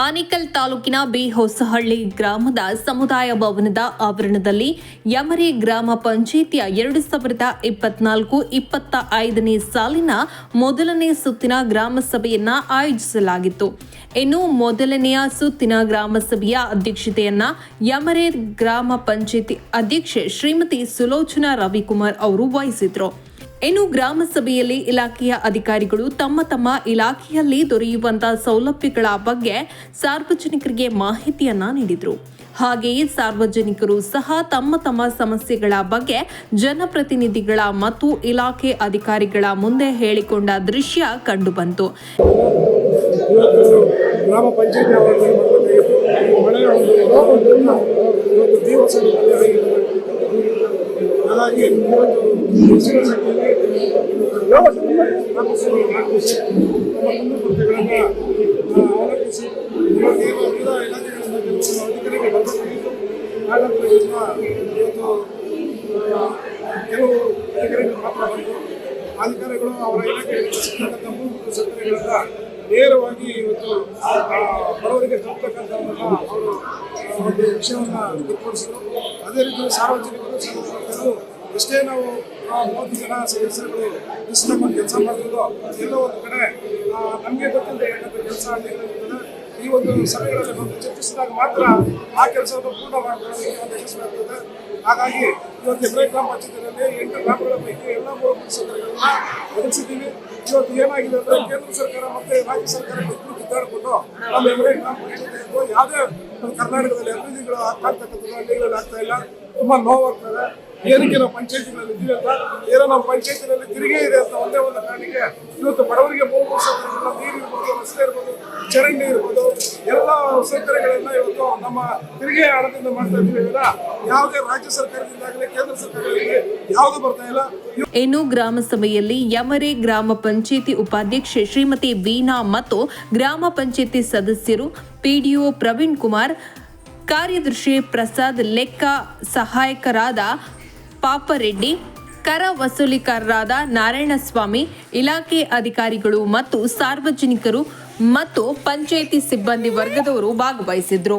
ಆನಿಕಲ್ ತಾಲೂಕಿನ ಬಿ ಹೊಸಹಳ್ಳಿ ಗ್ರಾಮದ ಸಮುದಾಯ ಭವನದ ಆವರಣದಲ್ಲಿ ಯಮರಿ ಗ್ರಾಮ ಪಂಚಾಯಿತಿಯ ಎರಡು ಸಾವಿರದ ಇಪ್ಪತ್ನಾಲ್ಕು ಇಪ್ಪತ್ತ ಐದನೇ ಸಾಲಿನ ಮೊದಲನೇ ಸುತ್ತಿನ ಗ್ರಾಮ ಸಭೆಯನ್ನ ಆಯೋಜಿಸಲಾಗಿತ್ತು. ಇನ್ನು ಮೊದಲನೆಯ ಸುತ್ತಿನ ಗ್ರಾಮ ಸಭೆಯ ಅಧ್ಯಕ್ಷತೆಯನ್ನ ಯಮರೆ ಗ್ರಾಮ ಪಂಚಾಯಿತಿ ಅಧ್ಯಕ್ಷೆ ಶ್ರೀಮತಿ ಸುಲೋಚನಾ ರವಿಕುಮಾರ್ ಅವರು ವಹಿಸಿದ್ರು. ಇನ್ನು ಗ್ರಾಮ ಸಭೆಯಲ್ಲಿ ಇಲಾಖೆಯ ಅಧಿಕಾರಿಗಳು ತಮ್ಮ ತಮ್ಮ ಇಲಾಖೆಯಲ್ಲಿ ದೊರೆಯುವಂತಹ ಸೌಲಭ್ಯಗಳ ಬಗ್ಗೆ ಸಾರ್ವಜನಿಕರಿಗೆ ಮಾಹಿತಿಯನ್ನ ನೀಡಿದರು. ಹಾಗೆಯೇ ಸಾರ್ವಜನಿಕರು ಸಹ ತಮ್ಮ ತಮ್ಮ ಸಮಸ್ಯೆಗಳ ಬಗ್ಗೆ ಜನಪ್ರತಿನಿಧಿಗಳ ಮತ್ತು ಇಲಾಖೆ ಅಧಿಕಾರಿಗಳ ಮುಂದೆ ಹೇಳಿಕೊಂಡ ದೃಶ್ಯ ಕಂಡುಬಂತು. ಗ್ರಾಮ ಪಂಚಾಯತಿ ಅವಲಂಬಿಸಿ ಅಧಿಕಾರಿಗಳು ಕೆಲವು ಅಧಿಕಾರಿಗಳು ಮಾತ್ರ ಅಧಿಕಾರಿಗಳು ಅವರ ಮೂಲಭೂತ ಸೌಕರ್ಯಗಳನ್ನ ನೇರವಾಗಿ ಇವತ್ತು ಬಡವರಿಗೆ ಆ, ಒಂದು ವಿಷಯವನ್ನು ಏರ್ಪಡಿಸಿದರು. ಅದೇ ರೀತಿ ಸಾರ್ವಜನಿಕರು ಎಷ್ಟೇ ನಾವು ಆ, ಮೂವತ್ತು ಜನ ಸದಸ್ಯರುಗಳು ತಗೊಂಡು ಕೆಲಸ ಮಾಡ್ತಿದ್ದೋ ಎಲ್ಲೋ ಒಂದು ಕಡೆ ನಮಗೆ ಗೊತ್ತಿಲ್ಲದೆ ಏನಾದರೂ ಕೆಲಸ ಆಗಿರೋದ್ರಿಂದ ಈ ಒಂದು ಸಭೆಗಳಲ್ಲಿ ಬಂದು ಚರ್ಚಿಸಿದಾಗ ಮಾತ್ರ ಆ ಕೆಲಸವನ್ನು ಪೂರ್ಣ ಮಾಡಿಕೊಳ್ಳೋದಕ್ಕೆ ಒಂದು ಯಶಸ್ವಿ ಆಗ್ತದೆ. ಹಾಗಾಗಿ ಇವತ್ತು ಹೆಬ್ರೆ ಗ್ರಾಮ ಪಂಚಾಯತಿನಲ್ಲಿ ಎಂಟು ಗ್ರಾಮಗಳ ಪೈಕಿ ಎಲ್ಲ ಮೂರು ಸೌಕರ್ಯಗಳನ್ನ ಒದಗಿಸಿದ್ದೀವಿ. ಇವತ್ತು ಏನಾಗಿದೆ ಅಂದರೆ ಕೇಂದ್ರ ಸರ್ಕಾರ ಮತ್ತೆ ರಾಜ್ಯ ಸರ್ಕಾರ ಇಬ್ಬರು ಕಿತ್ತಾಡಿಕೊಂಡು ನಮ್ಮ ಹೆಬ್ರೆ ಗ್ರಾಮ ಪಂಚಾಯತಿ ಯಾವುದೇ ಕರ್ನಾಟಕದಲ್ಲಿ ಅಭಿವೃದ್ಧಿಗಳು ಆಗ್ತಕ್ಕಂಥದ್ದು ಹಳ್ಳಿಗಳಲ್ಲಿ ಆಗ್ತಾ ಇಲ್ಲ. ತುಂಬಾ ನೋವಾಗ್ತದೆ. ಏನಕ್ಕೆ ನಾವು ಪಂಚಾಯತಿನಲ್ಲಿ ಇದ್ದೀವಿ ಅಂತ? ಏನೋ ನಮ್ಮ ಪಂಚಾಯತಿನಲ್ಲಿ ತಿರುಗಿ ಇದೆ ಅಂತ ಒಂದೇ ಒಂದು ಕಾರಣಕ್ಕೆ ಇವತ್ತು ಬಡವರಿಗೆ ಮೂರು ವರ್ಷ ನೀರು ಇರ್ಬೋದು, ರಸ್ತೆ ಇರ್ಬೋದು, ಚರಂಡಿ ಇರ್ಬೋದು, ಎಲ್ಲ ಸೌಕರ್ಯಗಳನ್ನ ಇವತ್ತು ನಮ್ಮ ತಿರುಗೇ ಹಣದಿಂದ ಮಾಡ್ತಾ ಇದ್ದೀವಿ ಯಾವುದೇ ರಾಜ್ಯ ಸರ್ಕಾರದಿಂದಾಗಲಿ, ಕೇಂದ್ರ ಸರ್ಕಾರದಿಂದ ಯಾವುದು ಬರ್ತಾ ಇಲ್ಲ. ಇನ್ನು ಗ್ರಾಮ ಸಭೆಯಲ್ಲಿ ಯಮರೆ ಗ್ರಾಮ ಪಂಚಾಯಿತಿ ಉಪಾಧ್ಯಕ್ಷೆ ಶ್ರೀಮತಿ ವೀಣಾ ಮತ್ತು ಗ್ರಾಮ ಪಂಚಾಯಿತಿ ಸದಸ್ಯರು ಪಿಡಿಒ ಪ್ರವೀಣ್ ಕುಮಾರ್ ಕಾರ್ಯದರ್ಶಿ ಪ್ರಸಾದ್ ಲೆಕ್ಕ ಸಹಾಯಕರಾದ ಪಾಪರೆಡ್ಡಿ, ಕರ ವಸೂಲಿಕಾರರಾದ ನಾರಾಯಣಸ್ವಾಮಿ, ಇಲಾಖೆ ಅಧಿಕಾರಿಗಳು ಮತ್ತು ಸಾರ್ವಜನಿಕರು ಮತ್ತು ಪಂಚಾಯಿತಿ ಸಿಬ್ಬಂದಿ ವರ್ಗದವರು ಭಾಗವಹಿಸಿದ್ರು.